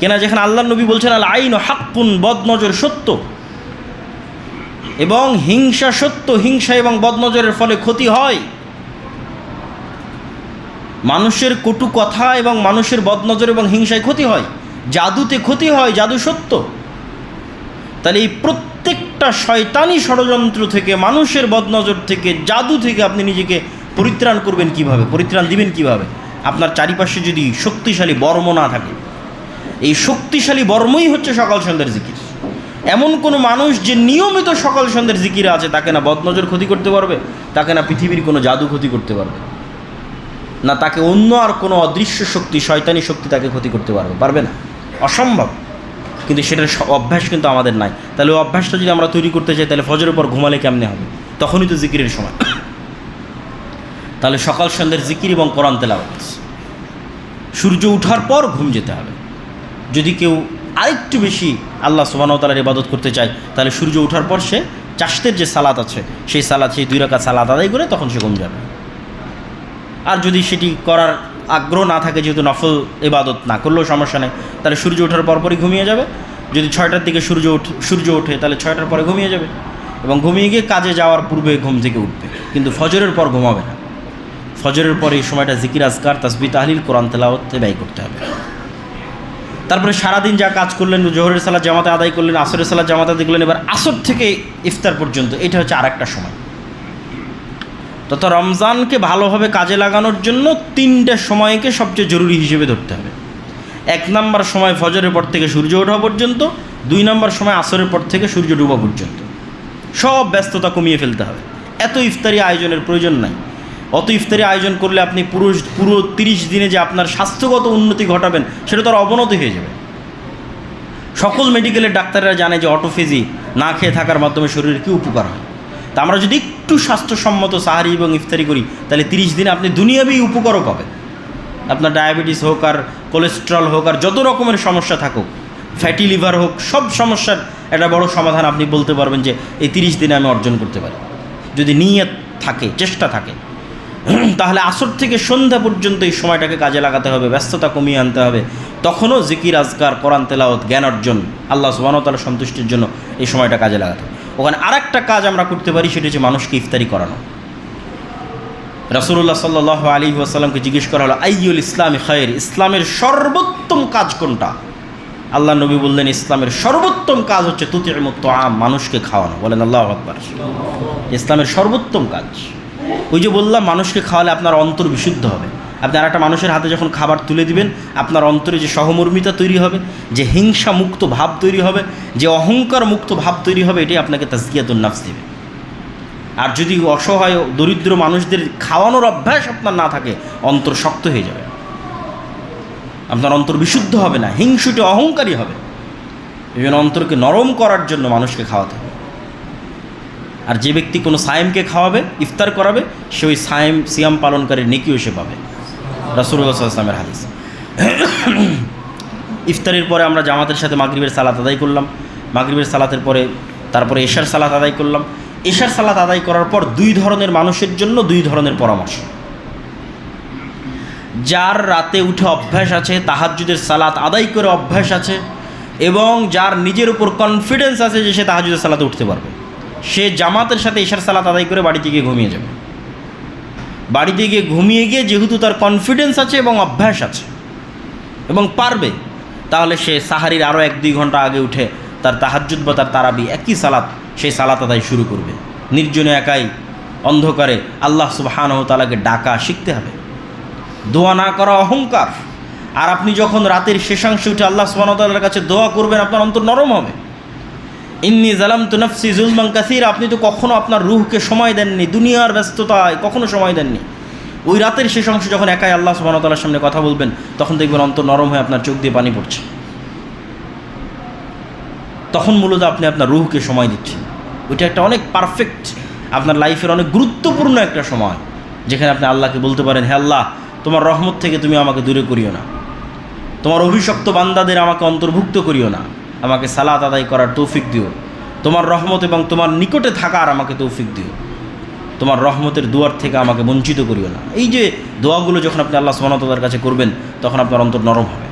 কেনা যেখানে আল্লাহ নবী বলছেন, আল আইন হাক্কুন, বদনজর সত্য। এবং হিংসা সত্য, হিংসা এবং বদনজরের ফলে ক্ষতি হয়। মানুষের কটু কথা এবং মানুষের বদনজর এবং হিংসায় ক্ষতি হয়। জাদুতে ক্ষতি হয়, জাদু সত্য। তাহলে এই প্রত্যেকটা শয়তানি ষড়যন্ত্র থেকে, মানুষের বদনজর থেকে, জাদু থেকে আপনি নিজেকে পরিত্রাণ করবেন কীভাবে? পরিত্রাণ দিবেন কীভাবে? আপনার চারিপাশে যদি শক্তিশালী বর্ম না থাকে এই শক্তিশালী বর্মই হচ্ছে সকাল সন্ধ্যার জিকির। এমন কোনো মানুষ যে নিয়মিত সকাল সন্ধ্যার জিকিরে আছে, তাকে না বদনজর ক্ষতি করতে পারবে, তাকে না পৃথিবীর কোনো জাদু ক্ষতি করতে পারবে। না তাকে অন্য আর কোনো অদৃশ্য শক্তি, শয়তানি শক্তি তাকে ক্ষতি করতে পারবে। পারবে না। অসম্ভব। কিন্তু সেটার অভ্যাস কিন্তু আমাদের নাই। তাহলে অভ্যাসটা যদি আমরা তৈরি করতে চাই, তাহলে ফজরের পর ঘুমালে কেমনে হবে? তখনই তো জিকিরের সময়। তাহলে সকাল সন্ধ্যের জিকির এবং কোরআন তেলাওয়াত। সূর্য ওঠার পর ঘুম যেতে হবে। যদি কেউ আরেকটু বেশি আল্লাহ সুবাহতালার ইবাদত করতে চায়, তাহলে সূর্য ওঠার পর সে চাষতের যে সালাত আছে, সেই সালাদ সেই দুই রাখা সালাদ আদায় করে তখন সে ঘুম যাবে। আর যদি সেটি করার আগ্রহ না থাকে, যেহেতু নফল ইবাদত না করলেও সমস্যা নেই, তাহলে সূর্য ওঠার পরপরই ঘুমিয়ে যাবে। যদি ছয়টার দিকে সূর্য ওঠ সূর্য ওঠে, তাহলে ছয়টার পরে ঘুমিয়ে যাবে। এবং ঘুমিয়ে গিয়ে কাজে যাওয়ার পূর্বে ঘুম থেকে উঠবে। কিন্তু ফজরের পর ঘুমাবে না। ফজরের পরে এই সময়টা জিকির, আজকার তাসবি তাহলিল, কোরআন তেলাওয়াতে ব্যয় করতে হবে। তারপরে সারাদিন যা কাজ করলেন, জোহরের সালাদ জামাতে আদায় করলেন, আসরের সালাদ জামাতে আদায় করলেন, এবার আসর থেকে ইফতার পর্যন্ত এটা হচ্ছে আর একটা সময়। তথা রমজানকে ভালোভাবে কাজে লাগানোর জন্য তিনটে সময়কে সবচেয়ে জরুরি হিসেবে ধরতে হবে। এক নম্বর সময় ফজরের পর থেকে সূর্য ওঠা পর্যন্ত, দুই নম্বর সময় আসরের পর থেকে সূর্য ডুবা পর্যন্ত। সব ব্যস্ততা কমিয়ে ফেলতে হবে। এত ইফতারি আয়োজনের প্রয়োজন নাই। অত ইফতারি আয়োজন করলে আপনি পুরো পুরো তিরিশ দিনে যে আপনার স্বাস্থ্যগত উন্নতি ঘটাবেন, সেটা তো আর অবনতি হয়ে যাবে। সকল মেডিকেলের ডাক্তাররা জানে যে অটোফেজি না খেয়ে থাকার মাধ্যমে শরীরের কী উপকার হয়। তা আমরা যদি একটু স্বাস্থ্যসম্মত সাহারি এবং ইফতারি করি, তাহলে তিরিশ দিনে আপনি দুনিয়াবি উপকারও পাবেন। আপনার ডায়াবেটিস হোক আর কোলেস্ট্রল হোক আর যত রকমের সমস্যা থাকুক ফ্যাটি লিভার হোক, সব সমস্যার একটা বড় সমাধান আপনি বলতে পারবেন যে এই তিরিশ দিনে আমি অর্জন করতে পারি। যদি নিয়ে থাকে, চেষ্টা থাকে তাহলে আসর থেকে সন্ধ্যা পর্যন্ত এই সময়টাকে কাজে লাগাতে হবে, ব্যস্ততা কমিয়ে আনতে হবে। তখনও জিকির, আজকার, কোরআন তেলাওত জ্ঞান অর্জন, আল্লাহ সুবাহতালা সন্তুষ্টির জন্য এই সময়টা কাজে লাগাতে হবে। ওখানে আরেকটা কাজ আমরা করতে পারি, সেটা হচ্ছে মানুষকে ইফতারি করানো। রাসুল্লাহ সাল্লাহ আলী ওয়াসাল্লামকে জিজ্ঞেস করা হলো আইউল ইসলাম খায়ের? ইসলামের সর্বোত্তম কাজ কোনটা? আল্লাহ নবী বললেন, ইসলামের সর্বোত্তম কাজ হচ্ছে তুতির মুক্ত আম মানুষকে খাওয়ানো। বলেন, আল্লাহ আকবর। ইসলামের সর্বোত্তম কাজ। ওই যে বললাম, মানুষকে খাওয়ালে আপনার অন্তর বিশুদ্ধ হবে। আপনি আর একটা মানুষের হাতে যখন খাবার তুলে দিবেন, আপনার অন্তরে যে সহমর্মিতা তৈরি হবে, যে হিংসা মুক্ত ভাব তৈরি হবে, যে অহংকার মুক্ত ভাব তৈরি হবে, এটাই আপনাকে তাজকিয়াতুল নাফস দেবে। আর যদি অসহায়, দরিদ্র মানুষদের খাওয়ানোর অভ্যাস আপনার না থাকে, অন্তর শক্ত হয়ে যাবে। আপনার অন্তর বিশুদ্ধ হবে না, হিংসুটি অহংকারী হবে। এই জন্য অন্তরকে নরম করার জন্য মানুষকে খাওয়াতে হবে। আর যে ব্যক্তি কোনো সায়েমকে খাওয়াবে, ইফতার করাবে সে ওই সায়েম সিয়াম পালনকারীর নেকিও সে পাবে। রাসুল্লাহ হাদিস। ইফতারের পরে আমরা জামাতের সাথে মাগরিবের সালাত আদায় করলাম। মাগরিবের সালাতের পরে তারপরে এশার সালাত আদায় করলাম। এশার সালাত আদায় করার পর দুই ধরনের মানুষের জন্য দুই ধরনের পরামর্শ। যার রাতে উঠে অভ্যাস আছে তাহাজুদের সালাত আদায় করে অভ্যাস আছে, এবং যার নিজের উপর কনফিডেন্স আছে যে সে তাহাজুদের সালাতে উঠতে পারবে। সে জামাতের সাথে এশার সালাত আদায় করে বাড়িতে গিয়ে ঘুমিয়ে যাবে। বাড়িতে গিয়ে ঘুমিয়ে গিয়ে যেহেতু তার কনফিডেন্স আছে এবং অভ্যাস আছে এবং পারবে, তাহলে সে সাহারির আরও এক দুই ঘণ্টা আগে উঠে তার তাহাজুদ বা তার তারাবি একই সালাত সেই সালাত আদায় শুরু করবে। নির্জনে একাই অন্ধকারে আল্লাহ সুবাহানহ তালাকে ডাকা শিখতে হবে। দোয়া না করা অহংকার। আর আপনি যখন রাতের শেষাংশে উঠে আল্লাহ সুবাহতাল্লার কাছে দোয়া করবেন, আপনার অন্তর নরম হবে। ইন্নি জালাম তু নফসি জুলমান কাসির, আপনি তো কখনো আপনার রুহকে সময় দেননি, দুনিয়ার ব্যস্ততায় কখনো সময় দেননি। ওই রাতের শেষ অংশ যখন একাই আল্লাহ সুবাহতাল্লার সামনে কথা বলবেন, তখন দেখবেন অন্তর নরম হয়ে আপনার চোখ দিয়ে পানি পড়ছে। তখন মূলত আপনি আপনার রুহকে সময় দিচ্ছেন। ওইটা একটা অনেক পারফেক্ট আপনার লাইফের অনেক গুরুত্বপূর্ণ একটা সময়, যেখানে আপনি আল্লাহকে বলতে পারেন, হে আল্লাহ, তোমার রহমত থেকে তুমি আমাকে দূরে করিও না। তোমার অভিশপ্ত বান্দাদের আমাকে অন্তর্ভুক্ত করিও না। আমাকে সালাত আদায় করার তৌফিক দিও। তোমার রহমত এবং তোমার নিকটে থাকার আমাকে তৌফিক দিও। তোমার রহমতের দুয়ার থেকে আমাকে বঞ্চিত করিও না। এই যে দোয়াগুলো যখন আপনি আল্লাহ সুবাহতার কাছে করবেন, তখন আপনার অন্তর নরম হবে।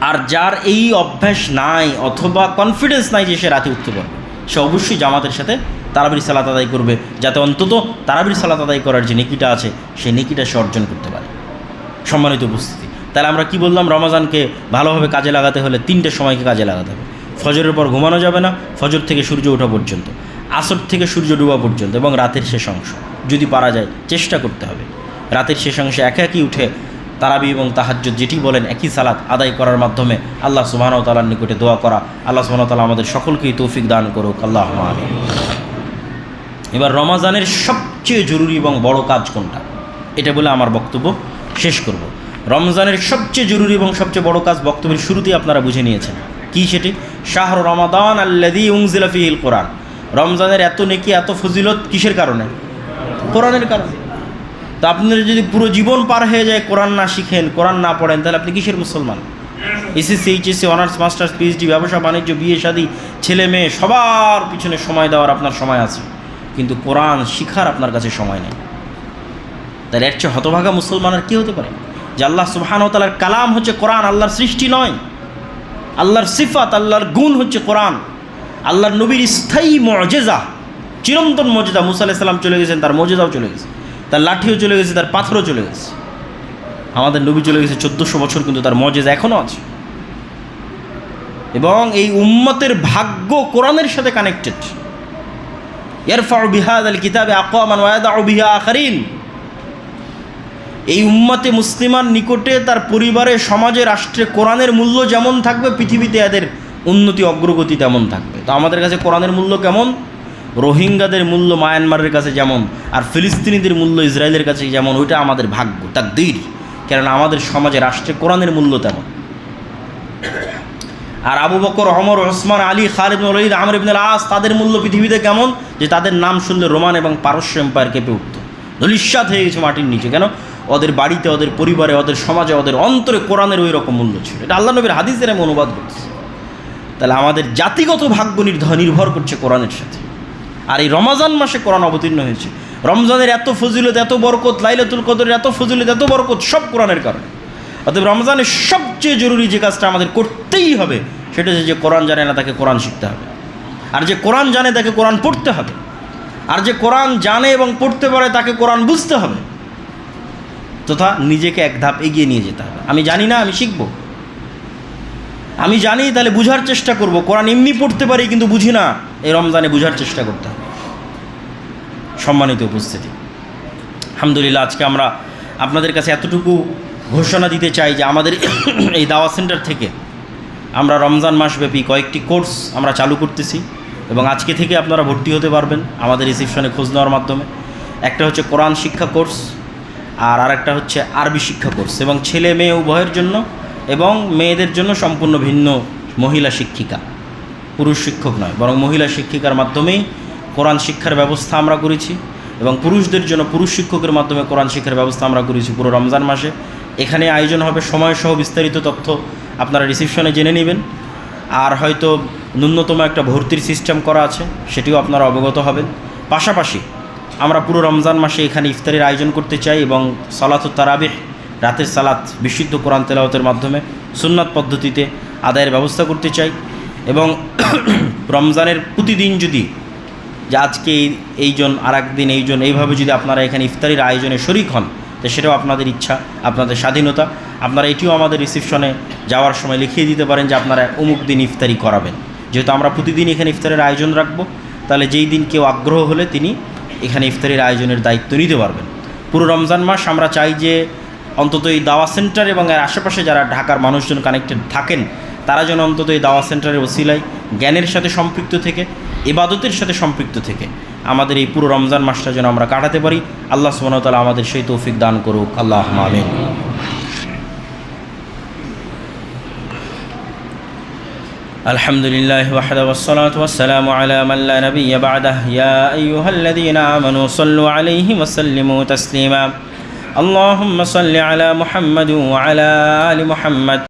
আর যার এই অভ্যাস নাই অথবা কনফিডেন্স নাই যে সে রাতে উঠতে পারবে, সে অবশ্যই জামাতের সাথে তারাবির সালাত আদায় করবে, যাতে অন্তত তারাবির সালাত আদায় করার যে নেকিটা আছে, সেই নেকিটা সে অর্জন করতে পারে। সম্মানিত উপস্থিতি। তাহলে আমরা কি বললাম? রমাজানকে ভালোভাবে কাজে লাগাতে হলে তিনটে সময়কে কাজে লাগাতে হবে। ফজরের পর ঘুমানো যাবে না, ফজর থেকে সূর্য ওঠা পর্যন্ত, আসর থেকে সূর্য ডুবা পর্যন্ত এবং রাতের শেষ অংশ। যদি পারা যায়, চেষ্টা করতে হবে। রাতের শেষ অংশে একে একই উঠে তারাবি এবং তাহাজ্জুদ যেটি বলেন, একই সালাত আদায় করার মাধ্যমে আল্লাহ সুবাহন তালার নিকটে দোয়া করা। আল্লাহ সুবাহন তালা আমাদের সকলকেই তৌফিক দান করুক। আল্লাহ এবার রমাজানের সবচেয়ে জরুরি এবং বড় কাজ কোনটা? এটা বলে আমার বক্তব্য শেষ করব। রমজানের সবচেয়ে জরুরি এবং সবচেয়ে বড় কাজ বক্তব্যের শুরুতেই আপনারা বুঝে নিয়েছেন। কি সেটি? শাহর রমাদান আল্লাদি উংজিলাফিহিল কোরআন। রমজানের এত নেকি, এত ফজিলত কিসের কারণে? কোরআনের কারণে। তো আপনার যদি পুরো জীবন পার হয়ে যায় কোরআন না শিখেন, কোরআন না পড়েন, তাহলে আপনি কিসের মুসলমান? SSC, HSC, honours, masters, PhD, ব্যবসা, বাণিজ্য, বিয়ে, শাদী, ছেলে, মেয়ে, সবার পিছনে সময় দেওয়ার আপনার সময় আছে। কিন্তু কোরআন শিখার আপনার কাছে সময় নেই। তাহলে এর চেয়ে হতভাগা মুসলমান আর কী হতে পারে? যে আল্লাহ সুবাহানতালার কালাম হচ্ছে কোরআন, আল্লাহর সৃষ্টি নয়। আল্লাহর সিফাত, আল্লাহর গুণ হচ্ছে কোরআন। আল্লাহর নবীর স্থায়ী মজেজা চিরন্তন মজেদা মুসা আলাইসাল্লাম চলে গেছেন, তার মজেদাও চলে গেছে। তার লাঠিও চলে গেছে, তার পাথরও চলে গেছে। আমাদের নবী চলে গেছে চোদ্দোশো বছর, কিন্তু তার মজেজা এখনও আছে। এবং এই উম্মতের ভাগ্য কোরআনের সাথে কানেক্টেড ইয়ারফাউ বিহাদ আল কিতাবে আকওয়ামান ওয়াদাউ বিহা আখারিন। এই উম্মাতে মুসলিমান নিকটে তার পরিবারে, সমাজে, রাষ্ট্রে কোরআনের মূল্য যেমন থাকবে, পৃথিবীতে এদের উন্নতি, অগ্রগতি তেমন থাকবে। তো আমাদের কাছে কোরআনের মূল্য কেমন? রোহিঙ্গাদের মূল্য মায়ানমারের কাছে যেমন, আর ফিলিস্তিনিদের মূল্য ইসরায়েলের কাছে যেমন, ওইটা আমাদের ভাগ্য, তার দীর। কেননা আমাদের সমাজে, রাষ্ট্রে কোরআনের মূল্য তেমন। আর আবু বকর অমর ওসমান, আলী, খালিদ ওলিদ আমর ইবনুল আস তাদের মূল্য পৃথিবীতে কেমন? যে তাদের নাম শুনলে রোমান এবং পারস্য এম্পায়ার কেঁপে উঠত। ধলিস্বাদ হয়ে গেছে মাটির নিচে, কেন? ওদের বাড়িতে, ওদের পরিবারে, ওদের সমাজে, ওদের অন্তরে কোরআনের ওই রকম মূল্য ছিল। এটা আল্লাহ নবীর হাদিসের আমি অনুবাদ করতেছি তাহলে আমাদের জাতিগত ভাগ্য নির্ধার নির্ভর করছে কোরআনের সাথে। আর এই রমাজান মাসে কোরআন অবতীর্ণ হয়েছে। রমজানের এত ফজিলত, এত বরকত, লাইলাতুল কদরের এত ফজিলত, এত বরকত সব কোরআনের কারণে। অতএব রমজানের সবচেয়ে জরুরি যে কাজটা আমাদের করতেই হবে, সেটা হচ্ছে যে কোরআন জানে না, তাকে কোরআন শিখতে হবে। আর যে কোরআন জানে, তাকে কোরআন পড়তে হবে। আর যে কোরআন জানে এবং পড়তে পারে, তাকে কোরআন বুঝতে হবে। তথা নিজেকে এক ধাপ এগিয়ে নিয়ে যেতে হবে। আমি জানি না, আমি শিখব। আমি জানি, তাহলে বুঝার চেষ্টা করব। কোরআন এমনি পড়তে পারি, কিন্তু বুঝি না। এই রমজানে বুঝার চেষ্টা করতে হবে। সম্মানিত উপস্থিতি। আলহামদুলিল্লাহ, আজকে আমরা আপনাদের কাছে এতটুকু ঘোষণা দিতে চাই যে আমাদের এই দাওয়া সেন্টার থেকে আমরা রমজান মাসব্যাপী কয়েকটি কোর্স আমরা চালু করতেছি এবং আজকে থেকে আপনারা ভর্তি হতে পারবেন আমাদের রিসিপশনে খোঁজ নেওয়ার মাধ্যমে। একটা হচ্ছে কোরআন শিক্ষা কোর্স আর আরেকটা হচ্ছে আরবি শিক্ষা কোর্স এবং ছেলে মেয়ে উভয়ের জন্য এবং মেয়েদের জন্য সম্পূর্ণ ভিন্ন মহিলা শিক্ষিকা। পুরুষ শিক্ষক নয়, বরং মহিলা শিক্ষিকার মাধ্যমেই কোরআন শিক্ষার ব্যবস্থা আমরা করেছি এবং পুরুষদের জন্য পুরুষ শিক্ষকের মাধ্যমে কোরআন শিক্ষার ব্যবস্থা আমরা করেছি পুরো রমজান মাসে। এখানে আয়োজন হবে সময়সহ বিস্তারিত তথ্য, আপনারা রিসিপশনে জেনে নেবেন। আর হয়তো ন্যূনতম একটা ভর্তির সিস্টেম করা আছে, সেটিও আপনারা অবগত হবেন। পাশাপাশি আমরা পুরো রমজান মাসে এখানে ইফতারের আয়োজন করতে চাই এবং সালাত ও তারাবিহ, রাতের সালাত, বিশুদ্ধ কোরআন তেলাওয়াতের মাধ্যমে সুন্নাত পদ্ধতিতে আদায়ের ব্যবস্থা করতে চাই এবং রমজানের প্রতিদিন যদি, যে আজকে এই এইজন আর একদিন এইজন এইভাবে যদি আপনারা এখানে ইফতারির আয়োজনে শরিক হন, তো সেটাও আপনাদের ইচ্ছা, আপনাদের স্বাধীনতা। আপনারা এটিও আমাদের রিসিপশনে যাওয়ার সময় লিখিয়ে দিতে পারেন যে আপনারা অমুক দিন ইফতারি করাবেন। যেহেতু আমরা প্রতিদিন এখানে ইফতারের আয়োজন রাখব, তাহলে যেই দিন কেউ আগ্রহ হলে তিনি এখানে ইফতারির আয়োজনের দায়িত্ব নিতে পারবেন। পুরো রমজান মাস আমরা চাই যে অন্তত এই দাওয়া সেন্টার এবং এর আশেপাশে যারা ঢাকার মানুষজন কানেক্টেড থাকেন, তারা যেন অন্তত এই দাওয়া সেন্টারের ওসিলায় জ্ঞানের সাথে সম্পৃক্ত থেকে এবাদতের সাথে সম্পৃক্ত থেকে আমাদের এই পুরো রমজান মাসটা যেন আমরা কাটাতে পারি। আল্লাহ সুবাহতালা আমাদের সেই তৌফিক দান করুক। আল্লাহ আমিন। الحمد لله وحده والصلاة والسلام على من لا نبي بعده. يا أيها الذين آمنوا صلوا عليه وسلموا تسليما. اللهم صل على محمد وعلى آل محمد.